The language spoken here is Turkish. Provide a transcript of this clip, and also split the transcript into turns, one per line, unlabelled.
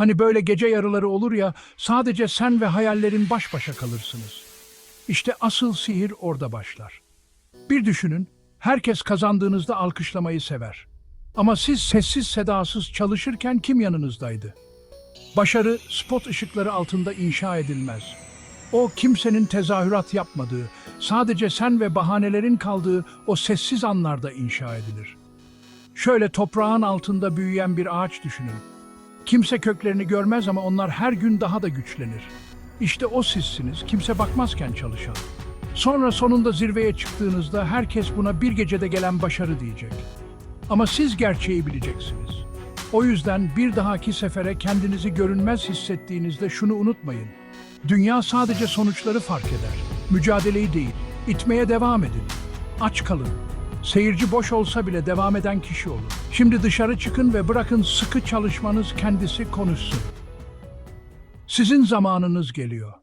Hani böyle gece yarıları olur ya, sadece sen ve hayallerin baş başa kalırsınız. İşte asıl sihir orada başlar. Bir düşünün, herkes kazandığınızda alkışlamayı sever. Ama siz sessiz sedasız çalışırken kim yanınızdaydı? Başarı spot ışıkları altında inşa edilmez. O kimsenin tezahürat yapmadığı, sadece sen ve bahanelerin kaldığı o sessiz anlarda inşa edilir. Şöyle toprağın altında büyüyen bir ağaç düşünün. Kimse köklerini görmez ama onlar her gün daha da güçlenir. İşte o sizsiniz, kimse bakmazken çalışan. Sonra sonunda zirveye çıktığınızda herkes buna bir gecede gelen başarı diyecek. Ama siz gerçeği bileceksiniz. O yüzden bir dahaki sefere kendinizi görünmez hissettiğinizde şunu unutmayın. Dünya sadece sonuçları fark eder. Mücadeleyi değil, itmeye devam edin. Aç kalın. Seyirci boş olsa bile devam eden kişi olun. Şimdi dışarı çıkın ve bırakın sıkı çalışmanız kendisi konuşsun. Sizin zamanınız geliyor.